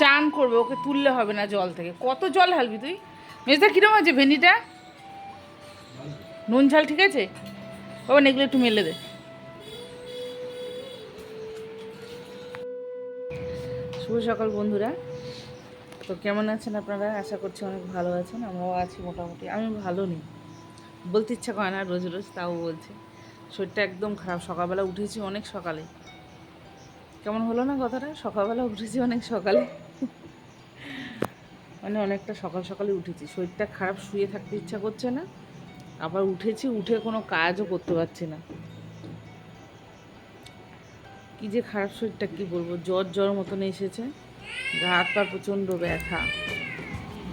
চান করবে, ওকে তুললে হবে না জল থেকে। কত জল ঢালবি তুই? মেজদা, কিরম আছে ভেন্ডিটা? নুন ঝাল ঠিক আছে? বাবা এগুলো একটু মেলে দে। শুভ সকাল বন্ধুরা। তো কেমন আছেন আপনারা? আশা করছি অনেক ভালো আছেন, আমরাও আছি মোটামুটি। আমি ভালো নেই। বলতে ইচ্ছা করে না, রোজ রোজ তাও বলছে। শরীরটা একদম খারাপ। সকালবেলা উঠেছি অনেক সকালে। কেমন হলো না কথাটা? সকালবেলা উঠেছি অনেক সকালে। মানে অনেকটা সকাল সকালে উঠেছি। শরীরটা খারাপ, শুয়ে থাকতে ইচ্ছা করছে না। আবার উঠেছি, উঠে কোনো কাজও করতে পারছি না। কি যে খারাপ শরীরটা, কি বলব? জ্বর জ্বর মতন এসেছে। গা, হাত পা প্রচণ্ড ব্যথা।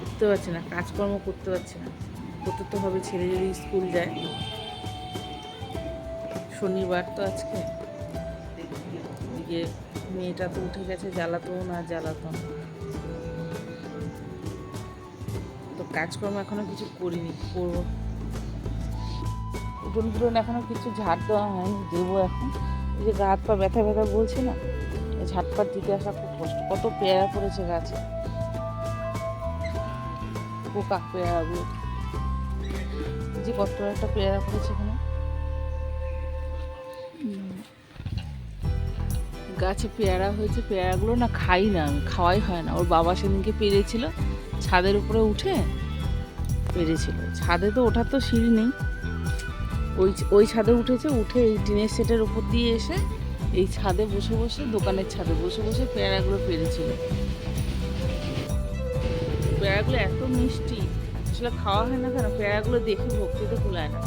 উঠতে পারছি না, কাজকর্ম করতে পারছি না। করতে তো হবে, ছেলে যদি স্কুল যায়। শনিবার তো আজকে। এদিকে মেয়েটা তো উঠে গেছে, জ্বালাতন আর জ্বালাতন। তো কাজকর্ম এখনও কিছু করিনি, করব। উঠোন ফুটন এখনও কিছু ঝাড় দেওয়া হয়নি, দেবো এখন। এই যে গা হাত পা ব্যথা ব্যথা বলছে না ঝাটপাট দিতে আসা খুব কষ্ট। কত পেয়ারা পড়েছে গাছে। পোকা পেয়ারাগুলো। যে কত একটা পেয়ারা পড়েছে এখানে। গাছে পেয়ারা হয়েছে, পেয়ারাগুলো না খাই না, আমি খাওয়াই হয় না। ওর বাবা সেদিনকে পেরেছিল, ছাদের উপরে উঠে পেরেছিল। ছাদে তো ওঠার তো সিঁড়ি নেই। ওই ওই ছাদে উঠেছে, উঠে এই টিনের সেটের উপর দিয়ে এসে এই ছাদে বসে বসে, দোকানের ছাদে বসে বসে পেয়ারাগুলো পেরেছিল। পেয়ারাগুলো এত মিষ্টি, আসলে খাওয়া হয় না কেন? পেয়ারাগুলো দেখে ভক্তিতে কুলায় না।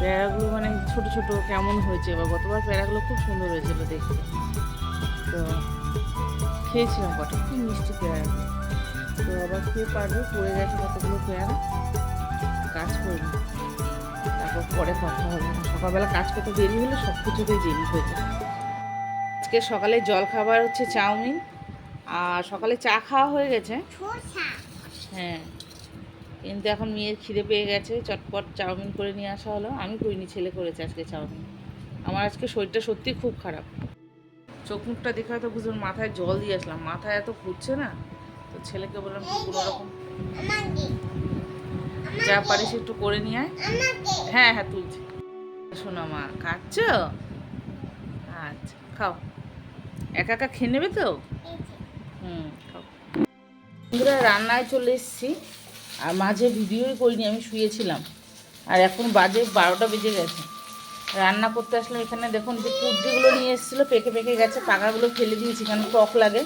পেয়ারাগুলো মানে ছোট ছোট কেমন হয়েছে, বা গতবার পেয়ারাগুলো খুব সুন্দর হয়েছিল দেখতে। তো খেয়েছিলাম কটা? খুব মিষ্টি পেয়ারা? তো আবার খেয়ে পারবে পড়ে গেছে কতগুলো পেয়ারা? কাজ করবে তারপর পরে কথা হবে। সকালবেলা কাজ করতে দেরি হলে সব কিছুতেই দেরি হয়ে যায়। আজকে সকালে জল খাবার হচ্ছে চাউমিন আর সকালে চা খাওয়া হয়ে গেছে। হ্যাঁ। কিন্তু এখন মেয়ের খিদে পেয়ে গেছে চটপট চাউমিন করে নিয়ে আসা হলো। আমি করিনি ছেলে করেছে আজকে চাউমিন। আমার আজকে শরীরটা সত্যি খুব খারাপ। চোখ মুখটা দেখে হয়তো বুঝুন মাথায় জল দিয়ে আসলাম। মাথায় এত ঘুরছে না? তো ছেলেকে বললাম কোনো রকম যা পারিস একটু করে নিয়ে আয়। হ্যাঁ হ্যাঁ তুলছি। শোনো মা খাচ্ছ আচ্ছা খাও। একা একা খেয়ে নেবে তো? হুম খাও। বন্ধুরা রান্নায় চলে এসেছি। আর মাঝে ভিডিওই করিনি আমি শুয়েছিলাম। আর এখন বাজে বারোটা বেজে গেছে। রান্না করতে আসলাম এখানে দেখুন, যে কুর্দিগুলো নিয়ে এসেছিল, পেকে পেকে গেছে, পাকাগুলো ফেলে দিয়েছি, কারণ টক লাগে।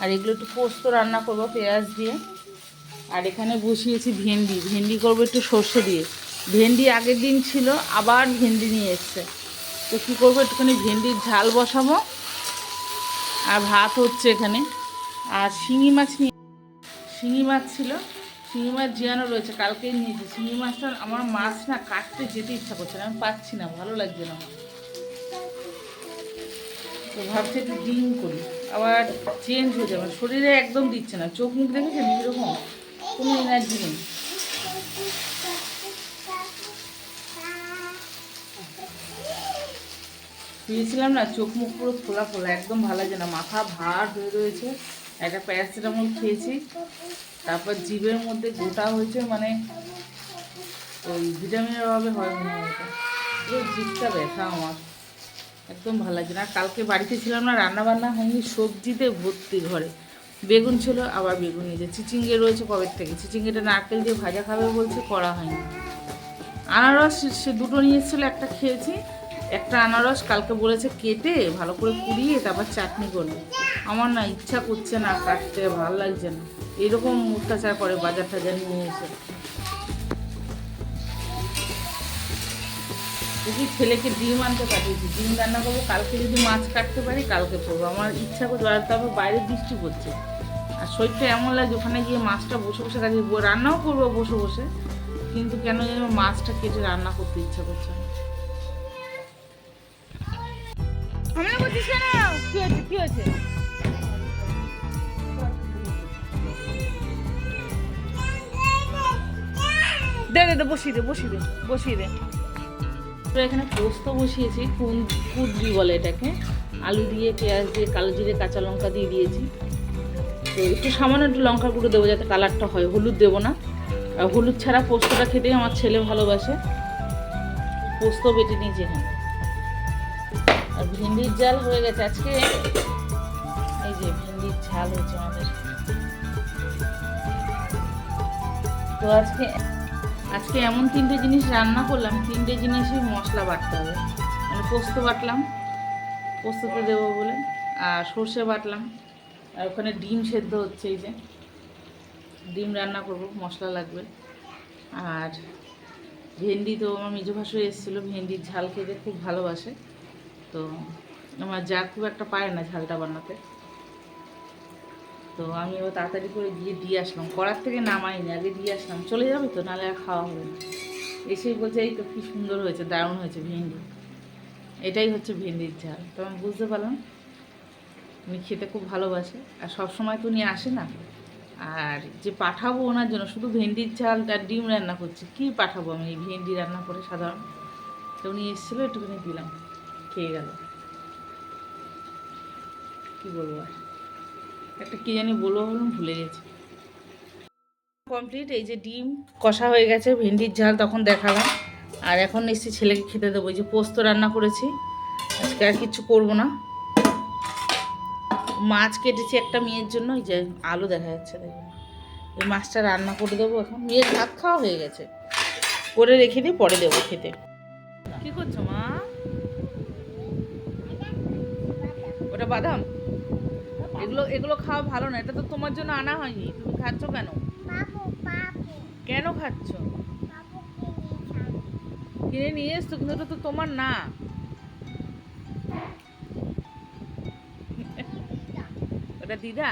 আর এগুলো একটু পোস্ত রান্না করব, পেঁয়াজ দিয়ে। আর এখানে বসিয়েছি ভেন্ডি। ভেন্ডি করব একটু সর্ষে দিয়ে। ভেন্ডি আগের দিন ছিল, আবার ভেন্ডি নিয়ে এসছে। তো কী করব, একটুখানি ভেন্ডির ঝাল বসাবো। আর ভাত হচ্ছে এখানে। আর শিঙি মাছ নিয়ে শিঙি মাছ ছিল। শিঙি মাছ জিয়ানো রয়েছে, কালকেই নিয়েছি। শিঙি মাছটা আমার মাছ না কাটতে যেতে ইচ্ছা করছে না, আমি পাচ্ছি না, ভালো লাগছে না তো ভাবছি একটু ডিম করি, আবার চেঞ্জ হয়ে যাবে, শরীরে একদম দিচ্ছে না, চোখ মুখ দেখেছেন কীরকম কোনো এনার্জি নেই। শুয়েছিলাম না, চোখ মুখ পুরো খোলা খোলা একদম ভালো লাগছে না, মাথা ভার হয়ে রয়েছে, একটা প্যারাসিটামল খেয়েছি। তারপর জিভের মধ্যে গোটা হয়েছে মানে ওই ভিটামিনের অভাবে হয় মনে হয় পুরো জিভটা ব্যথা আমার। একদম ভালো লাগছে না। কালকে বাড়িতে ছিলাম না রান্না বান্না হয়নি, সবজিতে ভর্তি ঘরে। বেগুন ছিল, আবার বেগুন নিয়েছে। চিচিঙ্গে রয়েছে কবের থেকে? চিচিঙ্গেটা নারকেল দিয়ে ভাজা খাবে বলছে, করা হয়নি। আনারস সে দুটো নিয়ে এসেছিল, একটা খেয়েছি। একটা আনারস কালকে বলেছে কেটে ভালো করে কুড়িয়ে তারপর চাটনি করবে। আমার না ইচ্ছা করছে না কাটতে, ভালো লাগছে না। এরকম অত্যাচার করে বাজার টাজার নিয়ে এসে। দেখি ছেলেকে ডিম আনতে পাঠিয়েছি, ডিম রান্না করব, কালকে যদি মাছ কাটতে পারি কালকে করব। আমার ইচ্ছা করছে আর তারপর বাইরে বৃষ্টি পড়ছে। আর শরীরটা এমন লাগে ওখানে গিয়ে মাছটা বসে বসে কাজে, রান্নাও করব বসে বসে। কিন্তু কেন যেন মাছটা কেটে রান্না করতে ইচ্ছা করছে না। ঝামেলা করছিস কেন? কি হয়েছে কি হয়েছে? দে দে বসিয়ে দে বসিয়ে দে বসিয়ে দে। তো এখানে পোস্ত বসিয়েছি, কুন, কুদ্রি বলে এটাকে। আলু দিয়ে, পেঁয়াজ দিয়ে, কালো জিরে, কাঁচা লঙ্কা দিয়ে দিয়েছি। তো একটু সামান্য একটু লঙ্কা গুঁড়ো দেবো যাতে কালারটা হয়, হলুদ দেবো না। হলুদ ছাড়া পোস্তটা খেতেই আমার ছেলে ভালোবাসে। পোস্ত বেটে নিয়েছি এখানে। আর ভেন্ডির জাল হয়ে গেছে আজকে। এই যে ভেন্ডির ঝাল হয়েছে আমাদের। তো আজকে আজকে এমন তিনটে জিনিস রান্না করলাম, তিনটে জিনিসই মশলা বাটতে হবে। মানে পোস্ত বাটলাম, পোস্ততে দেবো বলে, আর সর্ষে বাটলাম, আর ওখানে ডিম সেদ্ধ হচ্ছে এই যে। ডিম রান্না করব, মশলা লাগবে। আর ভেন্ডি তো আমার মেজো ভাসুর এসেছিল, ভেন্ডির ঝাল খেতে খুব ভালোবাসে। তো আমার যা খুব একটা পারে না ঝালটা বানাতে। তো আমি ও তাড়াতাড়ি করে গিয়ে দিয়ে আসলাম। কড়ার থেকে নামাইনি, আগে দিয়ে আসলাম। চলে যাবে তো নাহলে আর খাওয়া হবে না। এসেই বলছে, এই তো কী সুন্দর হয়েছে, দারুণ হয়েছে ভেন্ডি। এটাই হচ্ছে ভেন্ডির ঝাল। তো আমি বুঝতে পারলাম, উনি খেতে খুব ভালোবাসে। আর সব সময় তো উনি আসে না। আর যে পাঠাবো ওনার জন্য, শুধু ভেন্ডির ঝাল আর ডিম রান্না করছি, কী পাঠাবো আমি এই ভেন্ডি রান্না করে সাধারণ? তো উনি এসেছিল, একটুখানি দিলাম। খেয়ে গেল কি বলব? আর একটা কী জানি বলব বলুন, ভুলে গেছি। কমপ্লিট এই যে ডিম কষা হয়ে গেছে, ভেন্ডির ঝাল তখন দেখালাম। আর এখন এসেছি ছেলেকে খেতে দেবো, এই যে পোস্ত রান্না করেছি। আজকে আর কিছু করব না। মাছ কেটেছি একটা মেয়ের জন্য, এই যে আলু দেখা যাচ্ছে এই মাছটা রান্না করে দেবো এখন। মেয়ের ভাত খাওয়া হয়ে গেছে। করে রেখে দিই, পরে দেবো খেতে। কি করছ মা ওটা বাদাম? এগুলো এগুলো খাওয়া ভালো না এটা তো তোমার জন্য আনা হয়নি। তুমি খাচ্ছ কেন? কেন খাচ্ছ? কিনে নিয়ে এসছো কিন্তু এটা তো তোমার না। ওটা দিদা?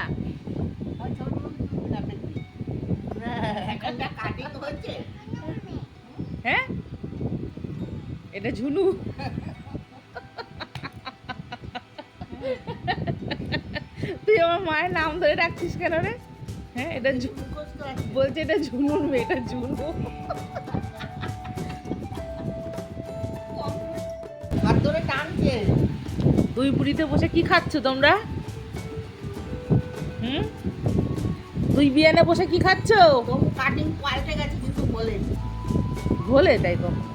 হ্যাঁ? এটা ঝুনু আমার মায়ের নাম ধরে ডাকছিস কেন রে? হ্যাঁ এটা বলছে এটা ঝুনুর মেয়ে এটা ঝুনু দুই বুড়িতে বসে কি খাচ্ছ তোমরা? হুম? দুই বিয়ানে বসে কি খাচ্ছ? কাটিং পাল্টে গেছে কিন্তু বলেছে ভোলে তাই কখন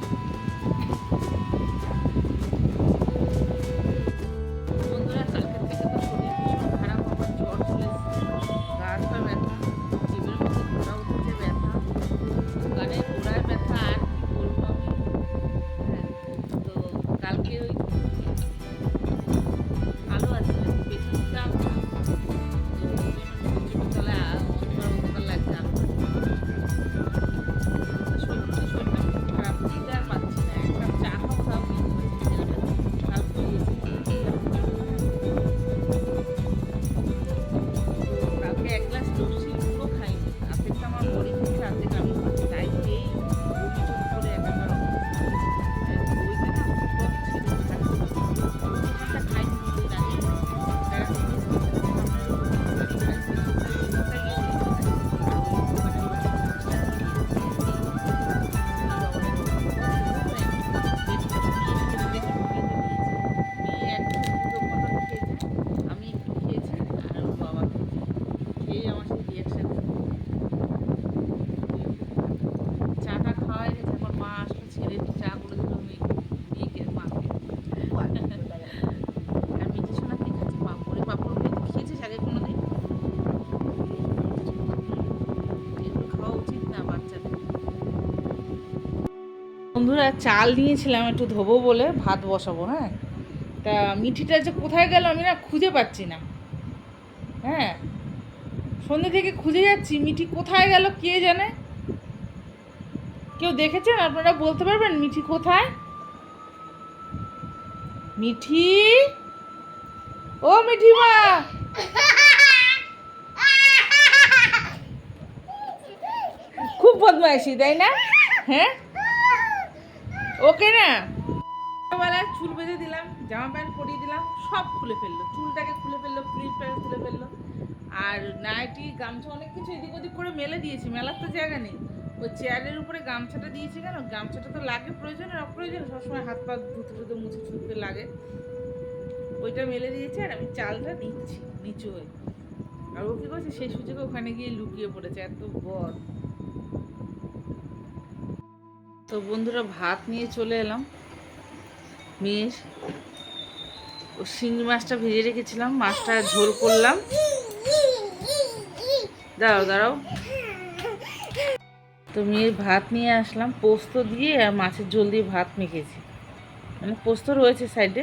বন্ধুরা, চাল নিয়েছিলাম একটু ধোবো বলে, ভাত বসাবো হ্যাঁ? তা মিঠিটা যে কোথায় গেল আমি না খুঁজে পাচ্ছি না। হ্যাঁ? সন্ধ্যে থেকে খুঁজে যাচ্ছি, মিঠি কোথায় গেল কে জানে? কেউ দেখেছেন? আপনারা বলতে পারবেন, মিঠি কোথায়? মিঠি? ও মিঠি মা খুব বদমাইশি, তাই না? হ্যাঁ? ওকে না? ছোটবেলায় চুল বেঁধে দিলাম, জামা প্যান্ট পরিয়ে দিলাম, সব খুলে ফেলল। চুলটাকে খুলে ফেলল ক্লিপটাকে খুলে ফেলল। আর নাইটি, গামছা, অনেক কিছু এদিক ওদিক করে মেলে দিয়েছি, মেলার তো জায়গা নেই। ওই চেয়ারের উপরে গামছাটা দিয়েছি কেন? গামছাটা তো লাগে, প্রয়োজন আর অপ্রয়োজনে, সবসময় হাত পা ধুতে ধুতে, মুছে ছুটতে লাগে। ওইটা মেলে দিয়েছি আর আমি চালটা দিচ্ছি নিচু হয়ে। আর ও কি করছে? সেই সুযোগে ওখানে গিয়ে লুকিয়ে পড়েছে, এত বদ। তো বন্ধুরা ভাত নিয়ে চলে এলাম। মেয়ের ও শিঙি মাছটা ভেজে রেখেছিলাম, মাছটা ঝোল করলাম। দাঁড়াও দাঁড়াও। তো মেয়ের ভাত নিয়ে আসলাম, পোস্ত দিয়ে আর মাছের ঝোল দিয়ে ভাত মেখেছি। মানে পোস্ত রয়েছে সাইডে।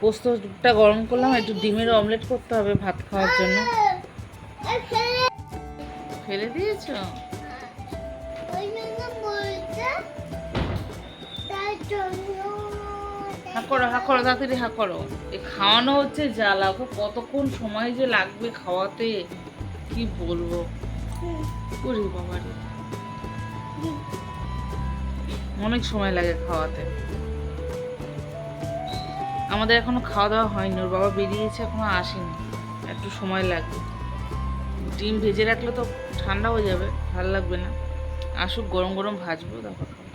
পোস্তটা গরম করলাম, একটু ডিমের অমলেট করতে হবে ভাত খাওয়ার জন্য। ফেলে দিয়েছ? হা করো হা করো তাড়াতাড়ি হা করো এ খাওয়ানো হচ্ছে জ্বালা, ওকে কতক্ষণ সময় যে লাগবে খাওয়াতে? কি বলব? ওরে বাবা রে। অনেক সময় লাগে খাওয়াতে। আমাদের এখনও খাওয়া দাওয়া হয়নি, ওর বাবা বেরিয়েছে, এখনও আসেনি। একটু সময় লাগবে। ডিম ভেজে রাখলে তো ঠান্ডা হয়ে যাবে, ভালো লাগবে না। আসুক, গরম গরম ভাজবো, তারপর।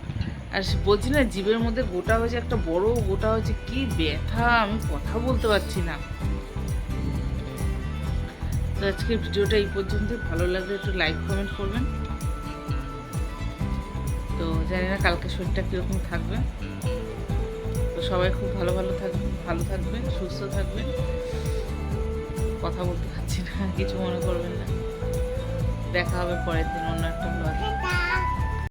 আর বলছি না, জীবের মধ্যে গোটা হয়েছে, একটা বড় গোটা হয়েছে, কি ব্যথা, আমি কথা বলতে পারছি না। তো আজকের ভিডিওটা এই পর্যন্ত ভালো লাগলে একটু লাইক কমেন্ট করবেন। তো জানি না কালকে শরীরটা কীরকম থাকবে। তো সবাই খুব ভালো ভালো থাকবে ভালো থাকবেন, সুস্থ থাকবেন। কথা বলতে পারছি না, কিছু মনে করবেন না। দেখা হবে পরের দিন অন্য একটা ব্লগে